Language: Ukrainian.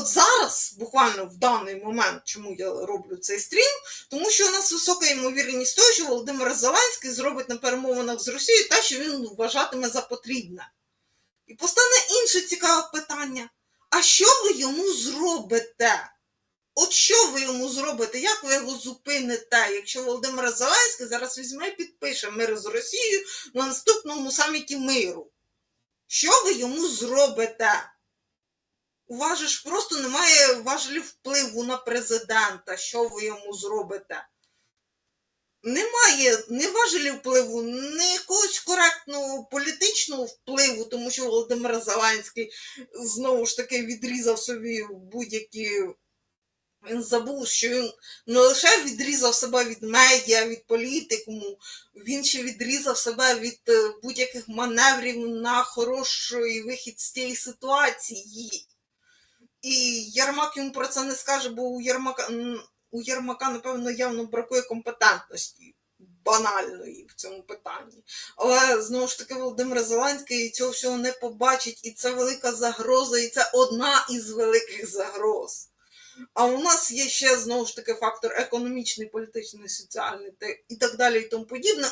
от зараз, буквально в даний момент, чому я роблю цей стрім, тому що у нас висока ймовірність того, що Володимир Зеленський зробить на перемовинах з Росією те, що він вважатиме за потрібне. І постане інше цікаве питання: а що ви йому зробите? От що ви йому зробите? Як ви його зупините, якщо Володимир Зеленський зараз візьме і підпише мир з Росією на наступному саміті миру? Що ви йому зробите? У просто немає важелів впливу на президента. Що ви йому зробите? Немає ні важелів впливу, ні якогось коректного політичного впливу, тому що Володимир Зеленський знову ж таки відрізав собі будь-які. Він забув, що він не лише відрізав себе від медіа, від політикуму, він ще відрізав себе від е, будь-яких маневрів на хороший вихід з цієї ситуації. І Єрмак йому про це не скаже, бо у Єрмака, у Єрмака, напевно, явно бракує компетентності банальної в цьому питанні. Але знову ж таки, Володимир Зеленський цього всього не побачить, і це велика загроза, і це одна із великих загроз. А у нас є ще знову ж таки фактор економічний, політичний, соціальний і так далі, і тому подібне.